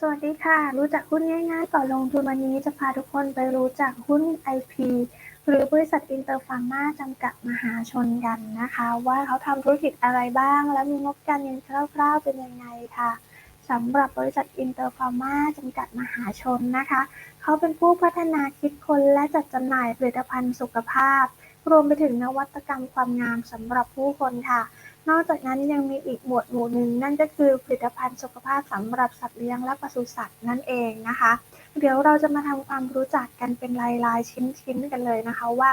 สวัสดีค่ะ รู้จักหุ้นง่ายๆก่อนลงทุนวันนี้จะพาทุกคนไปรู้จักหุ้น IP หรือบริษัทอินเตอร์ฟาร์มาจำกัดมหาชนกันนะคะ ว่าเขาทำธุรกิจอะไรบ้าง และมีงบการเงินคร่าวๆ เป็นยังไงค่ะสำหรับบริษัทอินเตอร์ฟาร์มาจำกัดมหาชนนะคะ เขาเป็นผู้พัฒนาคิดค้นและจัดจำหน่ายผลิตภัณฑ์สุขภาพ รวมไปถึงนวัตกรรมความงามสำหรับผู้คนค่ะ นอกจากนั้นยังมีอีกหมวดหมู่หนึ่งนั่นก็คือผลิตภัณฑ์สุขภาพสำหรับสัตว์เลี้ยงและปศุสัตว์นั่นเองนะคะ เดี๋ยวเราจะมาทำความรู้จักกันเป็นลายๆชิ้นๆกันเลยนะคะว่า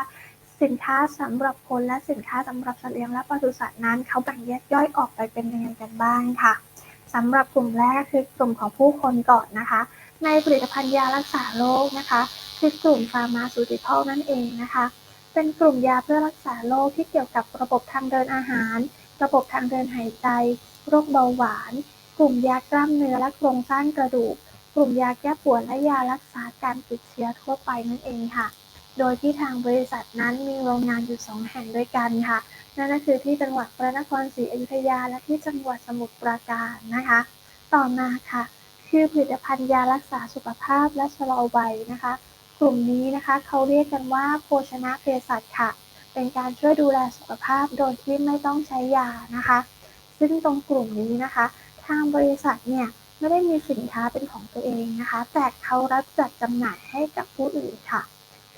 สินค้าสำหรับคนและสินค้าสำหรับสัตว์เลี้ยงและปศุสัตว์นั้น เขาแบ่งแยกย่อยออกไปเป็นยังไงกันบ้างค่ะสำหรับกลุ่มแรกคือกลุ่มของผู้คนก่อนนะคะ ในผลิตภัณฑ์ยารักษาโรคนะคะคือกลุ่มฟาร์มาซูติคอลนั่นเองนะคะ เป็นกลุ่มยาเพื่อรักษาโรคที่เกี่ยวกับระบบทางเดินอาหาร ระบบทางเดินหายใจ โรคเบาหวาน กลุ่มยากล้ามเนื้อและโครงสร้างกระดูก กลุ่มยาแก้ปวดและยารักษาการติดเชื้อทั่วไปนั่นเองค่ะ โดยที่ทางบริษัทนั้นมีโรงงานอยู่สองแห่งด้วยกันค่ะ นั่นก็คือที่จังหวัดพระนครศรีอยุธยาและที่จังหวัดสมุทรปราการนะคะ ต่อมาค่ะ คือผลิตภัณฑ์ยารักษาสุขภาพและชะลอวัยนะคะ กลุ่มนี้นะคะเขาเรียกกันว่าโภชนะเภสัชค่ะ เป็นการช่วยดูแลสุขภาพโดยที่ไม่ต้องใช้ยานะคะ ซึ่งตรงกลุ่มนี้นะคะ ทางบริษัทเนี่ยไม่ได้มีสินค้าเป็นของตัวเองนะคะ แต่เขารับจัดจำหน่ายให้กับผู้อื่นค่ะ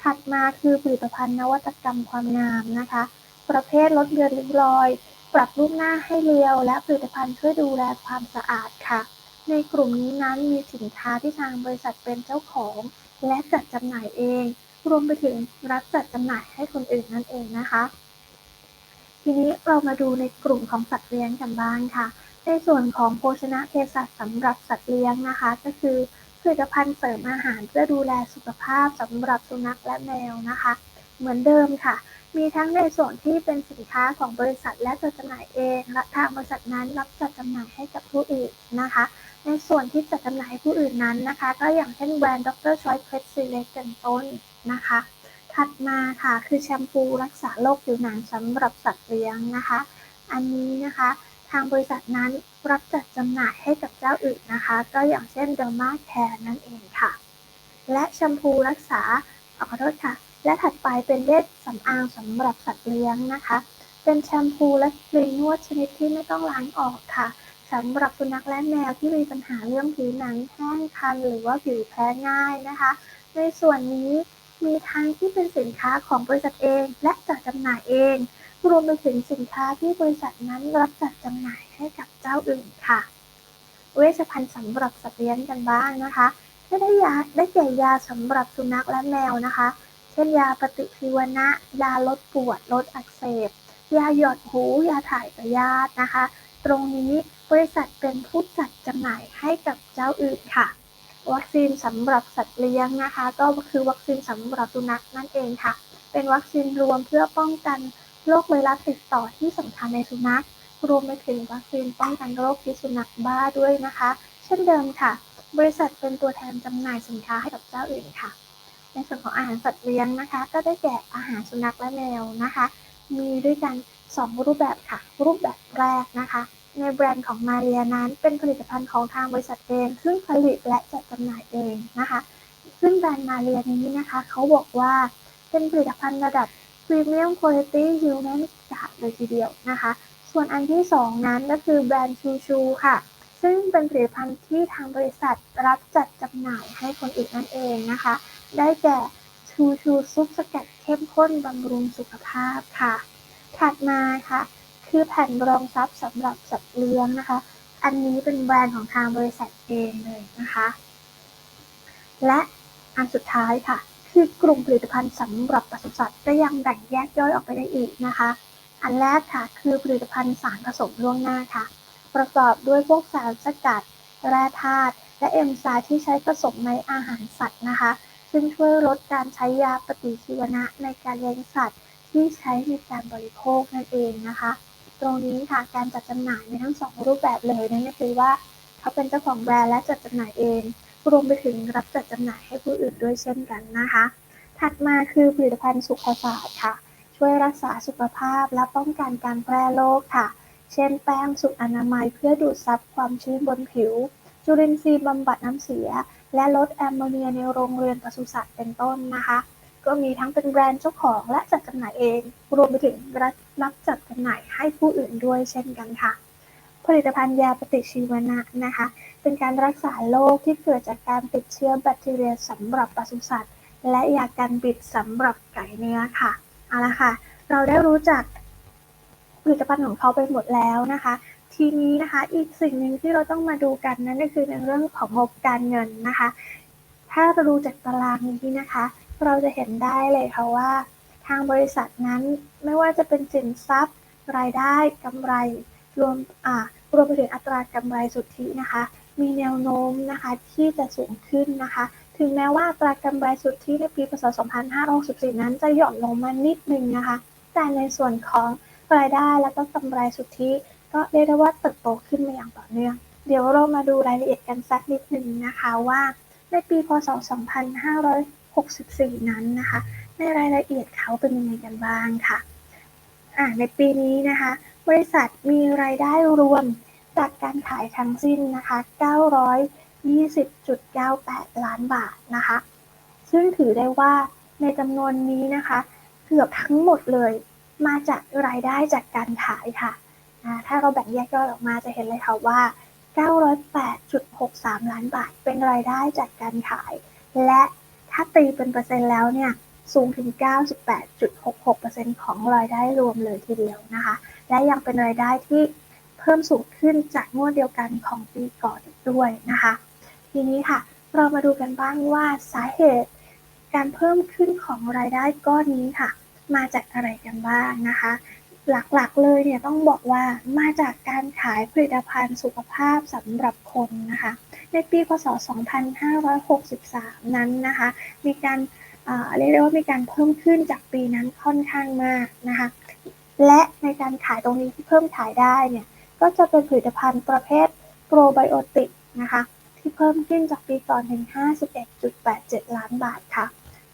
ถัดมาคือผลิตภัณฑ์นวัตกรรมความงามนะคะ ประเภทลดเลือนริ้วรอย ปรับรูปหน้าให้เรียว และผลิตภัณฑ์ช่วยดูแลความสะอาดค่ะ ในกลุ่มนี้นั้นมีสินค้าที่ทางบริษัทเป็นเจ้าของ และจัดจำหน่ายเอง รวมไปถึงรับจัดจำหน่ายให้คนอื่นนั่นเองนะคะ ทีนี้เรามาดูในกลุ่มของสัตว์เลี้ยงกันบ้างค่ะ ในส่วนของโภชนะเภสัชสำหรับสัตว์เลี้ยงนะคะ ก็คือผลิตภัณฑ์เสริมอาหารเพื่อดูแลสุขภาพสำหรับสุนัขและแมวนะคะ เหมือนเดิมค่ะ มีทั้งในส่วนที่เป็นสินค้าของบริษัทและจัดจำหน่ายเอง และทางบริษัทนั้นรับจัดจำหน่ายให้กับผู้อื่นนะคะ ในส่วนที่จัดจำหน่ายผู้อื่นนั้นนะคะ ก็อย่างเช่นแบรนด์ดรชอยเพชรซีเล็กเป็นต้นนะคะ ถัดมาค่ะคือแชมพูรักษาโรคผิวหนังสำหรับสัตว์เลี้ยงนะคะ อันนี้นะคะทางบริษัทนั้นรับจัดจำหน่ายให้กับเจ้าอื่นนะคะ ก็อย่างเช่นเดอร์มาแคร์นั่นเองค่ะ และแชมพูรักษาขอโทษค่ะ และถัดไปเป็นเล็ดสำอางสำหรับสัตว์เลี้ยงนะคะ เป็นแชมพูและครีมนวดชนิดที่ไม่ต้องล้างออกค่ะ สำหรับสุนัขและแมวที่มีปัญหาเรื่องผิวหนังแห้งคันหรือว่าผิวแพ้ง่ายนะคะ ในส่วนนี้มีทั้งที่เป็นสินค้าของบริษัทเอง และจัดจำหน่ายเอง รวมไปถึงสินค้าที่บริษัทนั้นรับจัดจำหน่ายให้กับเจ้าอื่นค่ะ เวชภัณฑ์สำหรับสัตว์เลี้ยงกันบ้างนะคะไม่ได้ยาได้แก่ยาสำหรับสุนัขและแมวนะคะ เช่นยาปฏิชีวนะ ยาลดปวด ลดอักเสบ ยาหยอดหู ยาถ่ายพยาธินะคะ ตรงนี้ บริษัทเป็นผู้จัดจำหน่ายให้กับเจ้าอื่นค่ะ วัคซีนสำหรับสัตว์เลี้ยงนะคะ ก็คือวัคซีนสำหรับสุนัขนั่นเองค่ะ เป็นวัคซีนรวมเพื่อป้องกันโรคไวรัสติดต่อที่สำคัญในสุนัข รวมไปถึงวัคซีนป้องกันโรคพิษสุนัขบ้าด้วยนะคะ เช่นเดิมค่ะ บริษัทเป็นตัวแทนจำหน่ายสินค้าให้กับเจ้าอื่นค่ะ ในส่วนของอาหารสัตว์เลี้ยงนะคะ ก็ได้แก่อาหารสุนัขและแมวนะคะ มีด้วยกัน 2 รูปแบบค่ะ รูปแบบแรกนะคะ ในแบรนด์ของมาเรียนั้น เป็นผลิตภัณฑ์ของทางบริษัทเองซึ่งผลิตและจัดจำหน่ายเองนะคะ ซึ่งแบรนด์มาเรียนี้นะคะเขาบอกว่าเป็นผลิตภัณฑ์ระดับ Premium Quality Human เลยทีเดียวนะคะ ส่วนอันที่ 2 นั้นก็คือแบรนด์ชูชูค่ะ ซึ่งเป็นผลิตภัณฑ์ที่ทางบริษัทรับจัดจำหน่ายให้คนอื่นนั่นเองนะคะ ได้แก่ชูชูซุปสกัดเข้มข้นบำรุงสุขภาพค่ะ ถัดมาค่ะ คือแผ่นรองซับสำหรับสัตว์เลี้ยงนะคะ อันนี้เป็นแบรนด์ของทางบริษัทเองเลยนะคะ และอันสุดท้ายค่ะ คือกลุ่มผลิตภัณฑ์สำหรับปศุสัตว์ก็ยังแบ่งแยกย่อยออกไปได้อีกนะคะ อันแรกค่ะ คือผลิตภัณฑ์สารผสมล่วงหน้าค่ะ ประกอบด้วยพวกสารสกัด แร่ธาตุ และเอนไซม์ที่ใช้ผสมในอาหารสัตว์นะคะ ซึ่งช่วยลดการใช้ยาปฏิชีวนะในการเลี้ยงสัตว์ที่ใช้ในการบริโภคนั่นเองนะคะ ตรงนี้ค่ะการจัดจำหน่ายในทั้งสองรูปแบบเลยนั่นก็คือว่าเขาเป็นเจ้าของแบรนด์และจัดจำหน่ายเองรวมไปถึงรับจัดจำหน่ายให้ผู้อื่นด้วยเช่นกันนะคะ ถัดมาคือผลิตภัณฑ์สุขศาสตร์ค่ะ ช่วยรักษาสุขภาพและป้องกันการแพร่โรคค่ะ เช่น แป้งสุขอนามัยเพื่อดูดซับความชื้นบนผิว จุลินทรีย์บำบัดน้ำเสีย และลดแอมโมเนียในโรงเรือนปศุสัตว์เป็นต้นนะคะ ก็มีทั้งเป็นแบรนด์เจ้าของและจัดจำหน่ายเอง รวมไปถึงรับจัดจำหน่ายให้ผู้อื่นด้วยเช่นกันค่ะ ผลิตภัณฑ์ยาปฏิชีวนะนะคะ เป็นการรักษาโรคที่เกิดจากการติดเชื้อแบคทีเรียสำหรับปศุสัตว์ และยากันบิดสำหรับไก่เนื้อค่ะเอาละค่ะ เราได้รู้จักผลิตภัณฑ์ของเขาไปหมดแล้วนะคะ ทีนี้นะคะอีกสิ่งหนึ่งที่เราต้องมาดูกันนั่นก็คือในเรื่องของงบการเงินนะคะ ถ้าเราดูจากตารางนี้นะคะ เราจะเห็นได้เลยค่ะว่า ทางบริษัทนั้นไม่ว่าจะเป็นสินทรัพย์ รายได้กำไร รวมอ่ารวมไปถึงอัตรากำไรสุทธินะคะ มีแนวโน้มนะคะที่จะสูงขึ้นนะคะ ถึงแม้ว่าอัตรากำไรสุทธิในปีพศ 2564 นั้นจะหย่อนลงมานิดนึงนะคะ แต่ในส่วนของรายได้และก็กำไรสุทธิก็เรียกได้ว่าเติบโตขึ้นมาอย่างต่อเนื่อง เดี๋ยวเรามาดูรายละเอียดกันสักนิดหนึ่งนะคะว่า ในปีพศ 64 นั้นนะคะ ในรายละเอียดเขาเป็นยังไงกันบ้างค่ะอ่าในปีนี้นะคะ บริษัทมีรายได้รวมจากการขายทั้งสิ้นนะคะ 920.98 ล้านบาทนะคะ ซึ่งถือได้ว่าในจำนวนนี้นะคะ เกือบทั้งหมดเลยมาจากรายได้จากการขายค่ะ ถ้าเราแบ่งแยกย่อยออกมาจะเห็นเลยค่ะว่า 908.63 ล้านบาทเป็นรายได้จากการขาย และ ถ้าตีเป็นเปอร์เซ็นต์แล้วเนี่ยสูงถึง 98.66%ของรายได้รวมเลยทีเดียวนะคะ และยังเป็นรายได้ที่เพิ่มสูงขึ้นจากงวดเดียวกันของปีก่อนด้วยนะคะ ทีนี้ค่ะ เรามาดูกันบ้างว่าสาเหตุ การเพิ่มขึ้นของรายได้ก้อนนี้ค่ะ มาจากอะไรกันบ้างนะคะ หลักๆเลยเนี่ยต้องบอกว่ามาจากการขายผลิตภัณฑ์สุขภาพสำหรับคนนะคะ ในปีพศ 2563 นั้นนะคะ มีการเรียกได้ว่ามีการเพิ่มขึ้นจากปีนั้นค่อนข้างมากนะคะ และในการขายตรงนี้ที่เพิ่มขายได้เนี่ยก็จะเป็นผลิตภัณฑ์ประเภทโปรไบโอติกนะคะที่เพิ่มขึ้นจากปีก่อนถึง 51.87 ล้านบาทค่ะ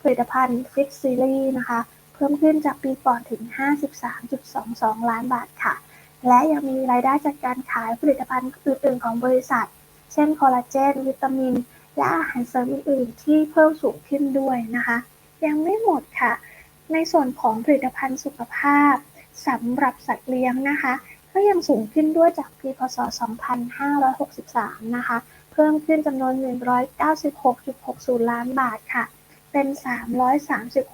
ผลิตภัณฑ์ฟิตซีรีส์นะคะ เพิ่มขึ้นจากปีก่อนถึง 53.22 ล้านบาทค่ะ และยังมีรายได้จากการขายผลิตภัณฑ์อื่นๆของบริษัท เช่นคอลลาเจน วิตามิน และอาหารเสริมอื่นๆ ที่เพิ่มสูงขึ้นด้วยนะคะ ยังไม่หมดค่ะ ในส่วนของผลิตภัณฑ์สุขภาพสำหรับสัตว์เลี้ยงนะคะ ก็ยังสูงขึ้นด้วยจากปีพศ 2563 นะคะ เพิ่มขึ้นจำนวน 196.60 ล้านบาทค่ะ เป็น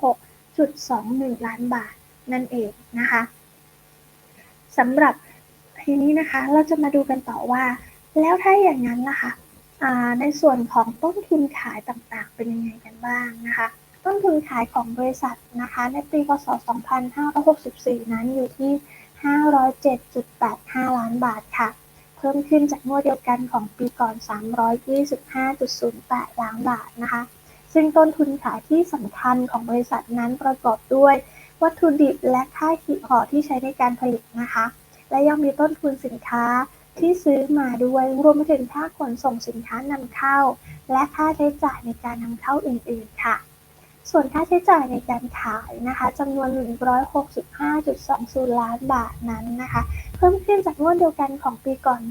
336.21 ล้านบาทนั่นเองนะคะสำหรับทีนี้นะคะเราจะมาดูกันต่อว่า แล้วถ้าอย่างนั้นล่ะคะ่ะในส่วนของต้นทุนขายต่างๆ เป็นยังไงกันบ้างนะคะ ต้นทุนขายของบริษัทนะคะ ในปีพศ 2564 นั้นอยู่ที่ 507.85 ล้านบาทค่ะ เพิ่มขึ้นจากงวดเดียวกันของปีก่อน 325.08 ล้านบาทนะคะ ซึ่งต้นทุนขายที่สำคัญของบริษัทนั้นประกอบด้วย วัตถุดิบและค่าขีดห่อที่ใช้ในการผลิตนะคะ และยังมีต้นทุนสินค้า ที่ซื้อมาด้วยรวมไปถึงค่าขนส่งสินค้านำเข้า และค่าใช้จ่ายในการนำเข้าอื่น ๆ ค่ะ ส่วนค่าใช้จ่ายในการขายนะคะจำนวน 165.20 ล้านบาทนั้นนะคะ เพิ่มขึ้นจากงวดเดียวกันของปีก่อน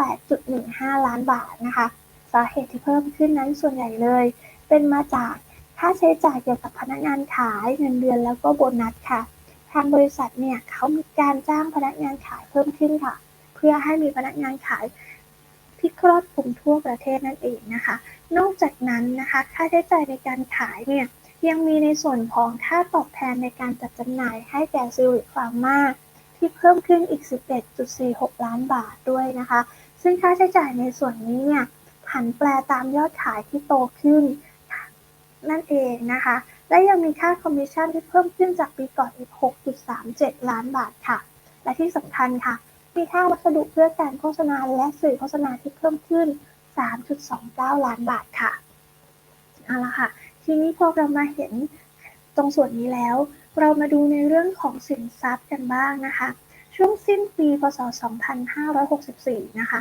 38.15 ล้านบาทนะคะสาเหตุที่เพิ่มขึ้นนั้นส่วนใหญ่เลย เป็นมาจากค่าใช้จ่ายเกี่ยวกับพนักงานขายเงินเดือนแล้วก็โบนัสค่ะ ทางบริษัทเนี่ยเขามีการจ้างพนักงานขายเพิ่มขึ้นค่ะ พื่อให้มีพนักงานขายที่ครอบคลุมทั่วประเทศนั่นเองนะคะ นอกจากนั้นนะคะ ค่าใช้จ่ายในการขายเนี่ยยังมีในส่วนของค่าตอบแทนในการจัดจำหน่ายให้แก่ซิลิฟาร์มาที่เพิ่มขึ้นอีก 11.46 ล้านบาทด้วยนะคะ ซึ่งค่าใช้จ่ายในส่วนนี้เนี่ยผันแปรตามยอดขายที่โตขึ้น นั่นเองนะคะ และยังมีค่าคอมมิชชั่นที่เพิ่มขึ้นจากปีก่อนอีก 6.37 ล้านบาทค่ะ และที่สำคัญค่ะ มีค่าวัสดุเพื่อการโฆษณาและสื่อโฆษณาที่เพิ่มขึ้น 3.29 ล้านบาทค่ะเอาละค่ะ ทีนี้พอเรามาเห็นตรงส่วนนี้แล้ว เรามาดูในเรื่องของสินทรัพย์กันบ้างนะคะ ช่วงสิ้นปี พศ 2564 นะคะ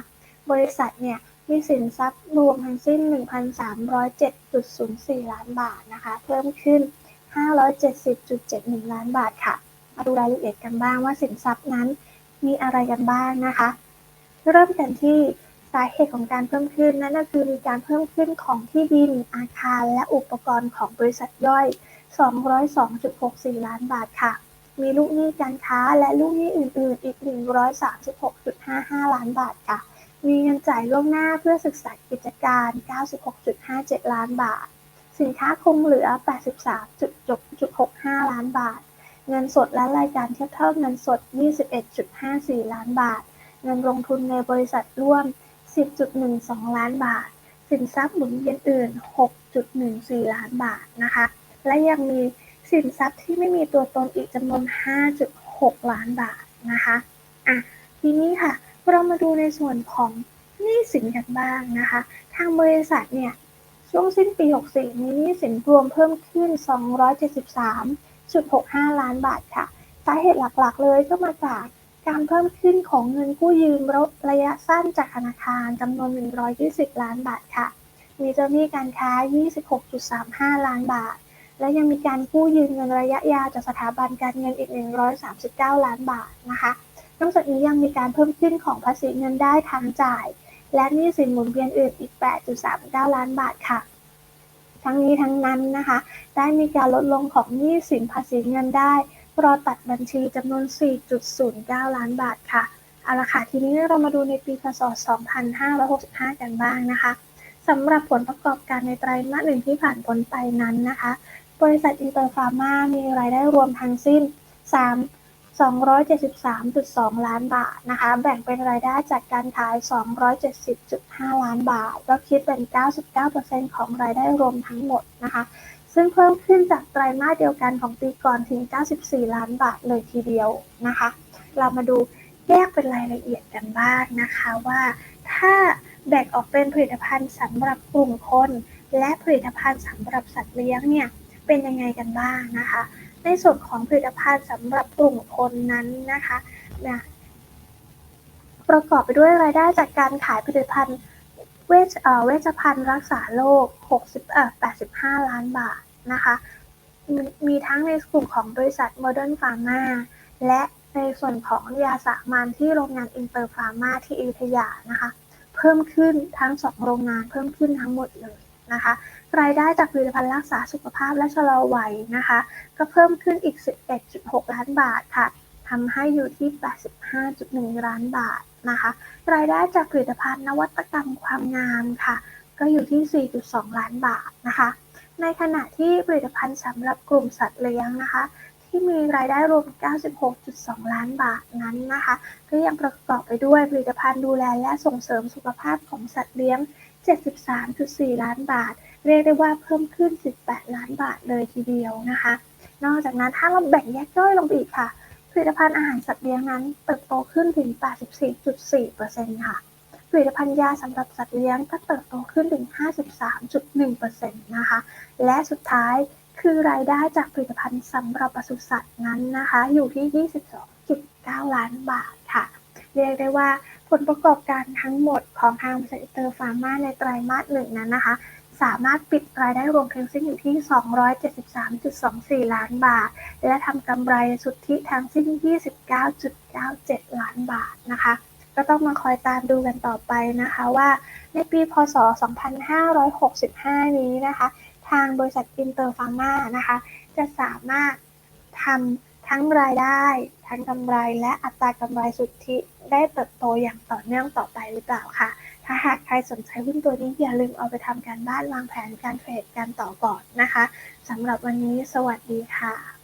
บริษัทเนี่ยมีสินทรัพย์รวมทั้งสิ้น 1,307.04 ล้านบาทนะคะ เพิ่มขึ้น 570.71 ล้านบาทค่ะ มาดูรายละเอียดกันบ้างว่าสินทรัพย์นั้น มีอะไรกันบ้างนะคะ เริ่มกันที่สาเหตุของการเพิ่มขึ้นนั่นก็คือมีการเพิ่มขึ้นของที่ดินอาคารและอุปกรณ์ของบริษัทย่อย 202.64 ล้านบาทค่ะ มีลูกหนี้การค้าและลูกหนี้อื่น ๆ อีก 136.55 ล้านบาทค่ะ มีเงินจ่ายล่วงหน้าเพื่อศึกษากิจการ 96.57 ล้านบาท สินค้าคงเหลือ 83.65 ล้านบาท เงินสดและรายการเทียบเท่าเงินสด 21.54 ล้านบาท เงินลงทุนในบริษัทร่วม 10.12 ล้านบาท สินทรัพย์หมุนเวียนอื่น 6.14 ล้านบาทนะคะ และยังมีสินทรัพย์ที่ไม่มีตัวตนอีกจำนวน 5.6 ล้านบาทนะคะอะทีนี้ค่ะ เรามาดูในส่วนของหนี้สินกันบ้างนะคะ ทางบริษัทเนี่ยช่วงสิ้นปี 64 มีหนี้สินรวมเพิ่มขึ้น 3.65 ล้านบาทค่ะ สาเหตุหลักๆ เลยก็มาจากการเพิ่มขึ้นของเงินกู้ยืมระยะสั้นจากธนาคารจำนวน 120 ล้านบาทค่ะ มีเจ้าหนี้การค้า 26.35 ล้านบาท และยังมีการกู้ยืมเงินระยะยาวจากสถาบันการเงินอีก 139 ล้านบาทนะคะนอกจากนี้ยังมีการเพิ่มขึ้นของภาษีเงินได้ทางจ่าย และหนี้สินหมุนเวียนอื่นอีก 8.39 ล้านบาทค่ะ ทั้งนี้ทั้งนั้นนะคะ ได้มีการลดลงของหนี้สินภาษีเงินได้รอตัดบัญชีจำนวน 4.09 ล้านบาทค่ะเอาละค่ะ ทีนี้เรามาดูในปีพศ 2565 กันบ้างนะคะสำหรับผลประกอบการในไตรมาสหนึ่งที่ผ่านพ้นไปนั้นนะคะ บริษัทอินเตอร์ฟาร์มามีรายได้รวมทั้งสิ้น 3 273.2 ล้านบาทนะคะ แบ่งเป็นรายได้จากการขาย 270.5 ล้านบาท ก็คิดเป็น 99%ของรายได้รวมทั้งหมดนะคะ ซึ่งเพิ่มขึ้นจากไตรมาสเดียวกันของปีก่อนถึง 94 ล้านบาทเลยทีเดียวนะคะ เรามาดูแยกเป็นรายละเอียดกันบ้างนะคะว่าถ้าแบ่งออกเป็นผลิตภัณฑ์สำหรับกลุ่มคน และผลิตภัณฑ์สำหรับสัตว์เลี้ยงเนี่ยเป็นยังไงกันบ้างนะคะ ในส่วนของผลิตภัณฑ์สำหรับกลุ่มคนนั้นนะคะนะประกอบไปด้วยรายได้จากการขายผลิตภัณฑ์เวชเวชภัณฑ์รักษาโรค60เอ่อ85 ล้านบาทนะคะมีทั้งในกลุ่มของบริษัท Modern Pharma และในส่วนของยาสามัญที่โรงงานอินเตอร์ฟาร์มาที่อยุธยานะคะ เพิ่มขึ้นทั้ง2โรงงานเพิ่มขึ้นทั้งหมดเลยนะคะ รายได้จากผลิตภัณฑ์รักษาสุขภาพและชะลอวัยนะคะ ก็เพิ่มขึ้นอีก 11.6 ล้านบาทค่ะทำให้อยู่ที่ 85.1 ล้านบาทนะคะ รายได้จากผลิตภัณฑ์นวัตกรรมความงามค่ะ ก็อยู่ที่ 4.2 ล้านบาทนะคะ ในขณะที่ผลิตภัณฑ์สำหรับกลุ่มสัตว์เลี้ยงนะคะ ที่มีรายได้รวม 96.2 ล้านบาทนั้นนะคะ ก็ยังประกอบไปด้วยผลิตภัณฑ์ดูแลและส่งเสริมสุขภาพของสัตว์เลี้ยง 73.4 ล้านบาท เรียกได้ว่าเพิ่มขึ้น 18 ล้านบาทเลยทีเดียวนะคะ นอกจากนั้นถ้าเราแบ่งแยกย่อยลงไปอีกค่ะ ผลิตภัณฑ์อาหารสัตว์เลี้ยงนั้นเติบโตขึ้นถึง 84.4%ค่ะ ผลิตภัณฑ์ยาสำหรับสัตว์เลี้ยงก็เติบโตขึ้นถึง 53.1%นะคะ และสุดท้ายคือรายได้จากผลิตภัณฑ์สำหรับปศุสัตว์นั้นนะคะ อยู่ที่ 22.9 ล้านบาทค่ะ เรียกได้ว่าผลประกอบการทั้งหมดของทางบริษัทอินเตอร์ฟาร์มาในไตรมาสหนึ่งนั้นนะคะ สามารถปิดรายได้รวมทั้งสิ้นอยู่ที่ 273.24 ล้านบาท และทำกำไรสุทธิทั้งสิ้น 29.97 ล้านบาทนะคะก็ต้องมาคอยตามดูกันต่อไปนะคะว่าในปีพศ 2565 นี้นะคะ ทางบริษัทอินเตอร์ฟาร์มานะคะ จะสามารถทำทั้งรายได้ ทั้งกำไรและอัตรากำไรสุทธิได้เติบโตอย่างต่อเนื่องต่อไปหรือเปล่าค่ะ ถ้าหากใครสนใจหุ้นตัวนี้อย่าลืมเอาไปทำการบ้านวางแผนการเทรดการต่อก่อนนะคะสำหรับวันนี้สวัสดีค่ะ